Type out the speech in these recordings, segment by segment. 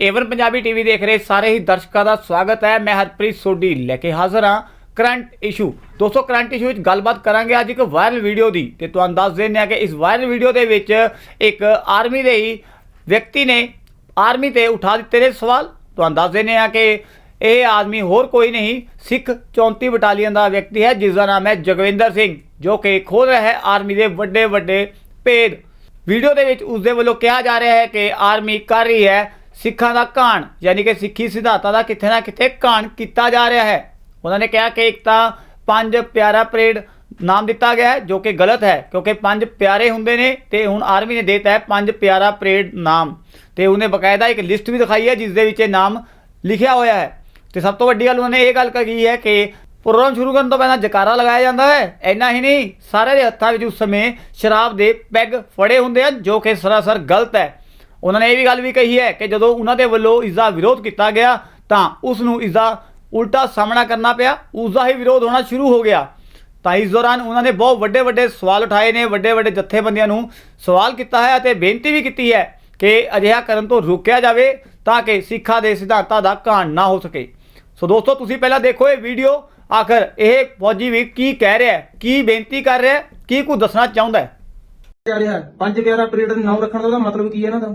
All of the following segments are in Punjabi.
ਏਵਨ ਪੰਜਾਬੀ ਟੀਵੀ ਦੇਖ ਰਹੇ ਸਾਰੇ ਹੀ ਦਰਸ਼ਕਾਂ ਦਾ ਸਵਾਗਤ ਹੈ। ਮੈਂ ਹਰਪ੍ਰੀਤ ਸੋਢੀ ਲੈ ਕੇ ਹਾਜ਼ਰ ਹਾਂ। Current issue. ਦੋਸਤੋ, ਕਰੰਟ ਇਸ਼ੂ ਵਿੱਚ ਗੱਲਬਾਤ ਕਰਾਂਗੇ ਅੱਜ ਇੱਕ ਵਾਇਰਲ ਵੀਡੀਓ ਦੀ ਤੇ ਤੁਹਾਨੂੰ ਦੱਸ ਦਿੰਦੇ ਹਾਂ ਕਿ ਇਸ ਵਾਇਰਲ ਵੀਡੀਓ ਦੇ ਵਿੱਚ ਇੱਕ ਆਰਮੀ ਦੇ ਹੀ ਵਿਅਕਤੀ ਨੇ ਆਰਮੀ ਤੇ ਉਠਾ ਦਿੱਤੇ ਨੇ ਸਵਾਲ। ਤੁਹਾਨੂੰ ਦੱਸ ਦਿੰਦੇ ਹਾਂ ਕਿ ਇਹ ਆਦਮੀ ਹੋਰ ਕੋਈ ਨਹੀਂ, ਸਿੱਖ 34 ਬਟਾਲੀਅਨ ਦਾ ਵਿਅਕਤੀ ਹੈ ਜਿਸ ਦਾ ਨਾਮ ਹੈ ਜਗਵਿੰਦਰ ਸਿੰਘ, ਜੋ ਕਿ ਖੋਲ ਰਿਹਾ ਹੈ ਆਰਮੀ ਦੇ ਵੱਡੇ ਵੱਡੇ ਭੇਦ। ਵੀਡੀਓ ਦੇ ਵਿੱਚ ਉਸ ਦੇ ਵੱਲੋਂ ਕਿਹਾ ਜਾ ਰਿਹਾ ਹੈ ਕਿ ਆਰਮੀ ਕਰ ਰਹੀ ਹੈ। ਸਿੱਖਾਂ ਦਾ ਕਾਣ, ਯਾਨੀ ਕਿ ਸਿੱਖੀ ਸਿਧਾਂਤਾਂ ਦਾ ਕਿਤੇ ਨਾ ਕਿਤੇ ਕਾਣ ਕੀਤਾ ਜਾ ਰਿਹਾ ਹੈ। ਉਹਨਾਂ ਨੇ ਕਿਹਾ ਕਿ ਇੱਕ ਤਾਂ ਪੰਜ ਪਿਆਰਾ ਪਰੇਡ ਨਾਮ ਦਿੱਤਾ ਗਿਆ ਹੈ, ਜੋ ਕਿ ਗਲਤ ਹੈ, ਕਿਉਂਕਿ ਪੰਜ ਪਿਆਰੇ ਹੁੰਦੇ ਨੇ ਤੇ ਹੁਣ ਆਰਮੀ ਨੇ ਦਿੱਤਾ ਹੈ ਪੰਜ ਪਿਆਰਾ ਪਰੇਡ ਨਾਮ। ਤੇ ਉਹਨੇ ਬਕਾਇਦਾ ਇੱਕ ਲਿਸਟ ਵੀ ਦਿਖਾਈ ਹੈ, ਜਿਸ ਦੇ ਵਿੱਚ ਇਹ ਨਾਮ ਲਿਖਿਆ ਹੋਇਆ ਹੈ। ਤੇ ਸਭ ਤੋਂ ਵੱਡੀ ਗੱਲ ਉਹਨੇ ਇਹ ਗੱਲ ਕਹੀ ਹੈ ਕਿ ਪ੍ਰੋਗਰਾਮ ਸ਼ੁਰੂ ਕਰਨ ਤੋਂ ਪਹਿਲਾਂ ਜਕਾਰਾ ਲਗਾਇਆ ਜਾਂਦਾ ਹੈ। ਇੰਨਾ ਹੀ ਨਹੀਂ, ਸਾਰੇ ਦੇ ਹੱਥਾਂ ਵਿੱਚ ਉਸ ਸਮੇਂ ਸ਼ਰਾਬ ਦੇ ਪੈਗ ਫੜੇ ਹੁੰਦੇ ਹਨ, ਜੋ ਕਿ ਸਰਾਸਰ ਗਲਤ ਹੈ। ਉਹਨਾਂ ਨੇ ਇਹ ਵੀ ਗੱਲ ਵੀ ਕਹੀ ਹੈ ਕਿ ਜਦੋਂ ਉਹਨਾਂ ਦੇ ਵੱਲੋਂ ਇਸ ਦਾ ਵਿਰੋਧ ਕੀਤਾ ਗਿਆ, ਤਾਂ ਉਸ ਨੂੰ ਇਸ ਦਾ ਉਲਟਾ ਸਾਹਮਣਾ ਕਰਨਾ ਪਿਆ ਉਸ ਦਾ ਹੀ ਵਿਰੋਧ ਹੋਣਾ ਸ਼ੁਰੂ ਹੋ ਗਿਆ। ਤਾਂ ਇਸ ਦੌਰਾਨ ਉਹਨਾਂ ਨੇ ਬਹੁਤ ਵੱਡੇ ਵੱਡੇ ਸਵਾਲ ਉਠਾਏ ਨੇ, ਵੱਡੇ ਵੱਡੇ ਜਥੇਬੰਦੀਆਂ ਨੂੰ ਸਵਾਲ ਕੀਤਾ ਹੈ ਅਤੇ ਬੇਨਤੀ ਵੀ ਕੀਤੀ ਹੈ ਕਿ ਅਜਿਹਾ ਕਰਨ ਤੋਂ ਰੋਕਿਆ ਜਾਵੇ ਤਾਂ ਕਿ ਸਿੱਖਾਂ ਦੇ ਸਿਧਾਂਤਾਂ ਦਾ ਘਾਣ ਨਾ ਹੋ ਸਕੇ। ਸੋ ਦੋਸਤੋ, ਤੁਸੀਂ ਪਹਿਲਾਂ ਦੇਖੋ ਇਹ ਵੀਡੀਓ, ਆਖਰ ਇਹ ਫੌਜੀ ਵੀ ਕੀ ਕਹਿ ਰਿਹਾ ਹੈ, ਕੀ ਬੇਨਤੀ ਕਰ ਰਿਹਾ ਹੈ, ਕੀ ਕੁਝ ਦੱਸਣਾ ਚਾਹੁੰਦਾ ਹੈ? ਜਾ ਰਿਹਾ ਹੈ। ਪੰਜ ਪਿਆਰਾ ਨਾਮ ਰੱਖਣ ਦਾ ਮਤਲਬ ਕੀ ਹੈ ਇਹਨਾਂ ਦਾ?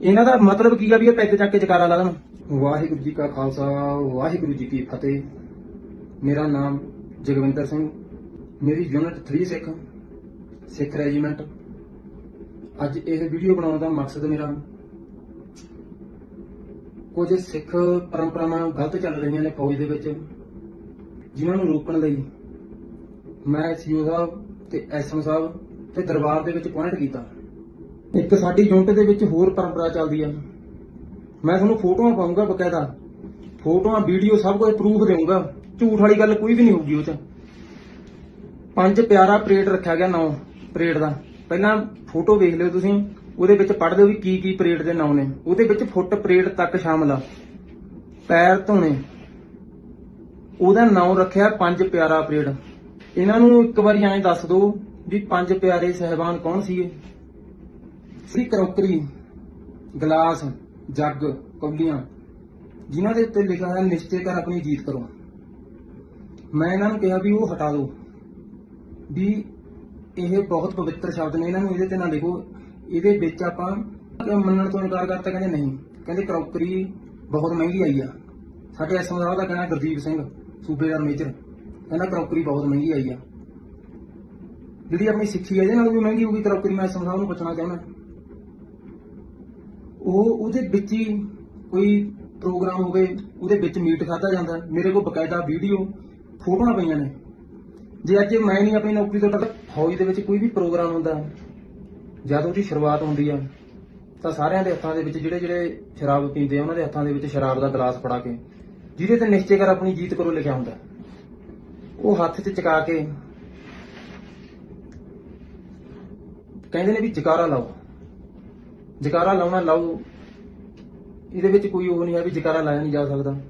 ਇਹਨਾਂ ਦਾ ਮਤਲਬ ਕੀ ਆ ਵੀ ਇਹ ਪੈਗ ਚੱਕ ਕੇ ਜਕਾਰਾ ਲਾ ਦੇਣ? ਵਾਹਿਗੁਰੂ ਜੀ ਕਾ ਖਾਲਸਾ, ਵਾਹਿਗੁਰੂ ਜੀ ਕੀ ਫਤਿਹ। ਮੇਰਾ ਨਾਮ ਜਗਵਿੰਦਰ ਸਿੰਘ, ਮੇਰੀ ਯੂਨਿਟ 3 ਸਿੱਖ ਸਿੱਖ ਰੈਜੀਮੈਂਟ ਅੱਜ ਇਹ ਵੀਡੀਓ ਬਣਾਉਣ ਦਾ ਮਕਸਦ ਮੇਰਾ ਕੁਝ ਸਿੱਖ ਪਰੰਪਰਾਵਾਂ ਗਲਤ ਚੱਲ ਰਹੀਆਂ ਨੇ ਫੌਜ ਦੇ ਵਿੱਚ, ਜਿਨ੍ਹਾਂ ਨੂੰ ਰੋਕਣ ਲਈ ਮੈਂ ਸੀਓ ਸਾਹਿਬ ਤੇ ਐਸਐਮ ਸਾਹਿਬ ਤੇ ਦਰਬਾਰ ਦੇ ਵਿੱਚ ਪੁਆਇੰਟ ਕੀਤਾ। ਇੱਕ ਸਾਡੀ ਯੂਨਿਟ ਦੇ ਵਿੱਚ ਹੋਰ ਪਰੰਪਰਾ ਚੱਲਦੀ ਆ। ਮੈਂ ਤੁਹਾਨੂੰ ਫੋਟੋਆਂ ਪਾਉਂਗਾ ਬਕਾਇਦਾ। ਫੋਟੋਆਂ, ਵੀਡੀਓ ਸਭ ਕੁਝ ਪ੍ਰੂਫ ਦੇਵਾਂਗਾ ਝੂਠ ਵਾਲੀ ਗੱਲ ਕੋਈ ਵੀ ਨਹੀਂ ਹੋਊਗੀ ਉਹ 'ਚ। ਪੰਜ ਪਿਆਰਾ ਪਰੇਡ ਰੱਖਿਆ ਗਿਆ ਨਾਮ ਪਰੇਡ ਦਾ। ਪਹਿਲਾਂ ਫੋਟੋ ਵੇਖ ਲਿਓ ਤੁਸੀਂ, ਉਹਦੇ ਵਿੱਚ ਪੜ੍ਹ ਲਿਓ ਵੀ ਕੀ ਕੀ ਪਰੇਡ ਦੇ ਨਾਮ ਨੇ। ਉਹਦੇ ਵਿੱਚ ਫੁੱਟ ਪਰੇਡ ਤੱਕ ਸ਼ਾਮਲ ਆ। ਪੈਰ ਧੋਣੇ। ਉਹਦਾ ਨਾਮ ਰੱਖਿਆ ਪੰਜ ਪਿਆਰਾ ਪਰੇਡ। ਇਹਨਾਂ ਨੂੰ ਇੱਕ ਵਾਰੀ ਐਂ ਦੱਸ ਦਿਓ ਵੀ ਪੰਜ ਪਿਆਰੇ ਸਹਿਬਾਨ ਕੌਣ ਸੀਗੇ? ਸੀ ਕਰੋਕਰੀ ਗਲਾਸ, ਜੱਗ, ਕੌਲੀਆਂ, ਜਿਨ੍ਹਾਂ ਦੇ ਉੱਤੇ ਲਿਖਿਆ ਹੈ ਨਿਸ਼ਚੈ ਕਰ ਆਪਣੀ ਜੀਤ ਕਰੋ। ਮੈਂ ਇਹਨਾਂ ਨੂੰ ਕਿਹਾ ਵੀ ਉਹ ਹਟਾ ਦਿਓ। ਵੀ ਇਹ ਬਹੁਤ ਪਵਿੱਤਰ ਸ਼ਬਦ ਨੇ, ਇਹਨਾਂ ਨੂੰ ਇਹਦੇ ਤੇ ਨਾ ਲਿਖੋ। ਇਹਦੇ ਵਿੱਚ ਆਪਾਂ ਮੰਨਣ ਤੋਂ ਇਨਕਾਰ ਕਰਤਾ, ਕਹਿੰਦੇ ਨਹੀਂ। ਕਹਿੰਦੇ ਕਰੋਕਰੀ ਬਹੁਤ ਮਹਿੰਗੀ ਆਈ ਆ। ਸਾਡੇ ਐਸਐਮ ਸਾਹਿਬ ਦਾ ਕਹਿਣਾ ਗੁਰਦੀਪ ਸਿੰਘ ਸੂਬੇਦਾਰ ਮੇਜਰ। ਕਹਿੰਦਾ ਕਰੋਕਰੀ ਬਹੁਤ ਮਹਿੰਗੀ ਆਈ ਆ। ਜਿਹੜੀ ਆਪਣੀ ਸਿੱਖੀ ਹੈ ਇਹਦੇ ਨਾਲ ਵੀ ਮਹਿੰਗੀ ਹੋਊਗੀ ਕਰੋਕਰੀ ਮੈਂ ਐਸਐਮ ਸਾਹਿਬ ਨੂੰ ਪੁੱਛਣਾ ਚਾਹੁੰਦਾ। ਉਹ ਉਹਦੇ ਵਿੱਚ ਹੀ ਕੋਈ ਪ੍ਰੋਗਰਾਮ ਹੋਵੇ, ਉਹਦੇ ਵਿੱਚ ਮੀਟ ਖਾਦਾ ਜਾਂਦਾ। ਮੇਰੇ ਕੋਲ ਬਕਾਇਦਾ ਵੀਡੀਓ ਫੋਟੋਆਂ ਪਈਆਂ ਨੇ। ਜੇ ਅੱਜ ਮੈਂ ਨਹੀਂ ਆਪਣੀ ਨੌਕਰੀ ਤੋਂ ਟੱਕ ਫੌਜ ਦੇ ਵਿੱਚ ਕੋਈ ਵੀ ਪ੍ਰੋਗਰਾਮ ਹੁੰਦਾ ਜਦ ਉਹਦੀ ਸ਼ੁਰੂਆਤ ਹੁੰਦੀ ਆ, ਤਾਂ ਸਾਰਿਆਂ ਦੇ ਹੱਥਾਂ ਦੇ ਵਿੱਚ ਜਿਹੜੇ ਜਿਹੜੇ ਸ਼ਰਾਬ ਪੀਂਦੇ ਆ, ਉਹਨਾਂ ਦੇ ਹੱਥਾਂ ਦੇ ਵਿੱਚ ਸ਼ਰਾਬ ਦਾ ਗਲਾਸ ਫੜਾ ਕੇ, ਜਿਹਦੇ ਤੇ ਨਿਸ਼ਚੈ ਕਰ ਆਪਣੀ ਜੀਤ ਕਰੋ ਲਿਖਿਆ ਹੁੰਦਾ। ਉਹ ਹੱਥ 'ਚ ਚਕਾ ਕੇ ਕਹਿੰਦੇ ਨੇ ਵੀ ਜਕਾਰਾ ਲਾਓ। ਜਕਾਰਾ ਲਾਉਣਾ ਲਾਓ। ਇਹਦੇ ਵਿੱਚ ਕੋਈ ਉਹ ਨਹੀਂ ਹੈ ਵੀ ਜਕਾਰਾ ਲਾਇਆ ਨਹੀਂ ਜਾ ਸਕਦਾ।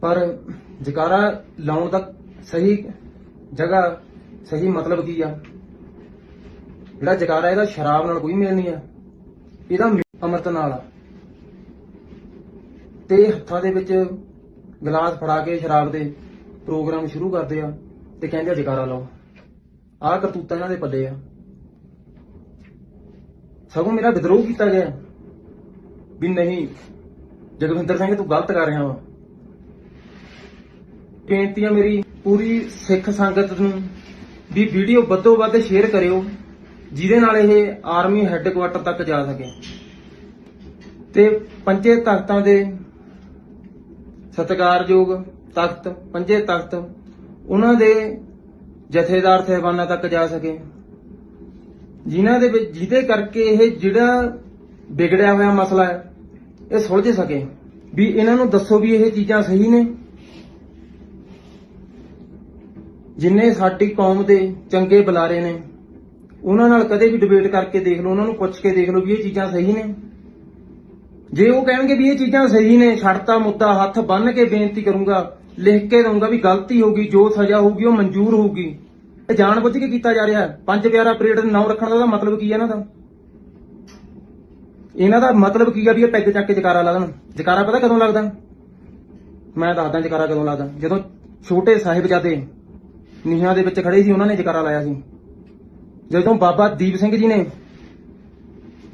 ਪਰ ਜਕਾਰਾ ਲਾਉਣ ਦਾ ਸਹੀ ਜਗ੍ਹਾ, ਸਹੀ ਮਤਲਬ ਕੀ ਆ? ਜਿਹੜਾ ਜਕਾਰਾ ਇਹਦਾ ਸ਼ਰਾਬ ਨਾਲ ਕੋਈ ਮੇਲ ਨਹੀਂ ਆ। ਇਹਦਾ ਅੰਮ੍ਰਿਤ ਨਾਲ ਆ। ਤੇ ਹੱਥਾਂ ਦੇ ਵਿੱਚ ਗਲਾਸ ਫੜਾ ਕੇ ਸ਼ਰਾਬ ਦੇ ਪ੍ਰੋਗਰਾਮ ਸ਼ੁਰੂ ਕਰਦੇ ਆ ਤੇ ਕਹਿੰਦੇ ਆ ਜਕਾਰਾ ਲਾਓ। ਆਹ ਕਰਤੂਤਾਂ ਇਹਨਾਂ ਦੇ ਪੱਲੇ ਆ। ਸਗੋਂ ਮੇਰਾ ਵਿਦਰੋਹ ਕੀਤਾ ਗਿਆ। ਵੀ ਨਹੀਂ, ਜਗਵਿੰਦਰ ਸਿੰਘ, ਤੂੰ ਗਲਤ ਕਰ ਰਿਹਾ ਵਾ। ਬੇਨਤੀ ਆ ਮੇਰੀ ਪੂਰੀ ਸਿੱਖ ਸੰਗਤ ਨੂੰ ਵੀ ਵੀਡੀਓ ਵੱਧੋ ਵੱਧ ਸ਼ੇਅਰ ਕਰਿਓ, ਜਿਹਦੇ ਨਾਲ ਇਹ ਆਰਮੀ ਹੈੱਡਕੁਆਟਰ ਤੱਕ ਜਾ ਸਕੇ। ਤੇ ਪੰਜੇ ਤਖਤਾਂ ਦੇ ਸਤਿਕਾਰਯੋਗ ਤਖਤ, ਪੰਜੇ ਤਖਤ, ਉਹਨਾਂ ਦੇ ਜਥੇਦਾਰ ਸਹਿਬਾਨਾਂ ਤੱਕ ਜਾ ਸਕੇ। ਜਿਨ੍ਹਾਂ ਦੇ ਵਿੱਚ ਜਿਹਦੇ ਕਰਕੇ ਇਹ ਜਿਹੜਾ ਵਿਗੜਿਆ ਹੋਇਆ ਮਸਲਾ ਹੈ, ਇਹ ਸੁਲਝ ਸਕੇ। ਵੀ ਇਹਨਾਂ ਨੂੰ ਦੱਸੋ ਵੀ ਇਹ ਚੀਜ਼ਾਂ ਸਹੀ ਨੇ। ਜਿੰਨੇ ਸਾਡੀ ਕੌਮ ਦੇ ਚੰਗੇ ਬੁਲਾਰੇ ਨੇ, ਉਹਨਾਂ ਨਾਲ ਕਦੇ ਵੀ ਡਿਬੇਟ ਕਰਕੇ ਦੇਖ ਲਓ, ਉਹਨਾਂ ਨੂੰ ਪੁੱਛ ਕੇ ਦੇਖ ਲਓ ਵੀ ਇਹ ਚੀਜ਼ਾਂ ਸਹੀ ਨੇ। ਜੇ ਉਹ ਕਹਿਣਗੇ ਵੀ ਇਹ ਚੀਜ਼ਾਂ ਸਹੀ ਨੇ, ਛੱਡਤਾ ਮੁੱਦਾ, ਹੱਥ ਬੰਨ ਕੇ ਬੇਨਤੀ ਕਰੂੰਗਾ, ਲਿਖ ਕੇ ਦਊਂਗਾ ਵੀ ਗਲਤੀ ਹੋ ਹੋਊਗੀ ਜੋ ਸਜ਼ਾ ਹੋਊਗੀ ਉਹ ਮਨਜ਼ੂਰ ਹੋਊਗੀ ਇਹ ਜਾਣਬੁੱਝ ਕੇ ਕੀਤਾ ਜਾ ਰਿਹਾ ਹੈ। ਪੰਜ ਪਿਆਰਾ ਪਰੇਡ ਦਾ ਨਾਮ ਰੱਖਣ ਦਾ ਮਤਲਬ ਕੀ ਹੈ ਇਹਨਾਂ ਦਾ? ਇਹਨਾਂ ਦਾ ਮਤਲਬ ਕੀ ਆ ਵੀ ਇਹ ਪੈਗ ਚੱਕ ਕੇ ਜਕਾਰਾ ਲਾ ਦੇਣ? ਜਕਾਰਾ ਪਤਾ ਕਦੋਂ ਲੱਗਦਾ? ਮੈਂ ਦੱਸਦਾ ਜਕਾਰਾ ਕਦੋਂ ਲੱਗਦਾ। ਜਦੋਂ ਛੋਟੇ ਸਾਹਿਬਜ਼ਾਦੇ ਨੀਹਾਂ ਦੇ ਵਿੱਚ ਖੜੇ ਸੀ, ਉਹਨਾਂ ਨੇ ਜਕਾਰਾ ਲਾਇਆ ਸੀ। ਜਦੋਂ ਬਾਬਾ ਦੀਪ ਸਿੰਘ ਜੀ ਨੇ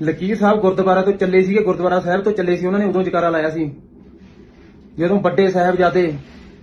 ਲਕੀਰ ਸਾਹਿਬ ਗੁਰਦੁਆਰਾ ਤੋਂ ਚੱਲੇ ਸੀਗੇ, ਗੁਰਦੁਆਰਾ ਸਾਹਿਬ ਤੋਂ ਚੱਲੇ ਸੀ, ਉਹਨਾਂ ਨੇ ਉਦੋਂ ਜਕਾਰਾ ਲਾਇਆ ਸੀ। ਜਦੋਂ ਵੱਡੇ ਸਾਹਿਬਜ਼ਾਦੇ